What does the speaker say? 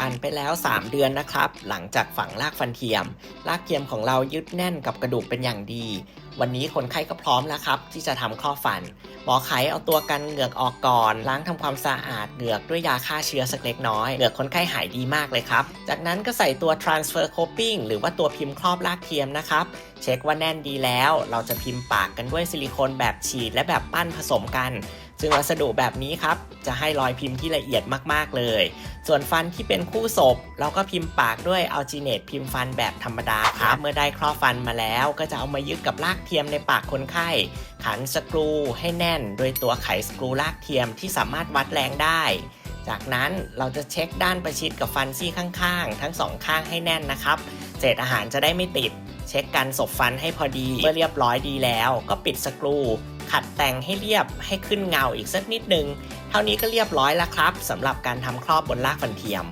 ผ่านไปแล้ว 3 เดือนนะครับ หลังจากฝังรากฟันเทียม รากเทียมของเรายึดแน่นกับกระดูกเป็นอย่างดี วันนี้คนไข้ก็พร้อมแล้วครับ ที่จะทำข้อฟัน หมอไขเอาตัวกันเหงือกออกก่อน ล้างทำความสะอาดเหงือกด้วยยาฆ่าเชื้อสักเล็กน้อย เหงือกคนไข้หายดีมากเลยครับ จากนั้นก็ใส่ตัว transfer coping หรือว่าตัวพิมพ์ครอบรากเทียมนะครับ เช็คว่าแน่นดีแล้ว เราจะพิมพ์ปากกันด้วยซิลิโคนแบบฉีดและแบบปั้นผสมกัน ซึ่งวัสดุแบบนี้ครับ จะให้รอยพิมพ์ที่ละเอียดมากๆเลย ส่วนฟันที่เป็นคู่ศพ เราก็พิมพ์ปากด้วยอัลจิเนตพิมพ์ฟันแบบธรรมดาครับ เมื่อได้ครอบฟันมาแล้ว ก็จะเอามายึดกับรากเทียมในปากคนไข้ ขันสกรูให้แน่น โดยตัวไขสกรูรากเทียมที่สามารถวัดแรงได้ จากนั้นเราจะเช็คด้านประชิดกับฟันซี่ข้างๆ ทั้งสองข้างให้แน่นนะครับ เศษอาหารจะได้ไม่ติด เช็คกันสบฟันให้พอดีเมื่อเรียบร้อยดีแล้ว ก็ปิดสกรู ขัดแต่งให้เรียบให้ขึ้นเงาอีกสักนิดนึง เท่านี้ก็เรียบร้อยแล้วครับสำหรับการทำครอบบนรากฟันเทียม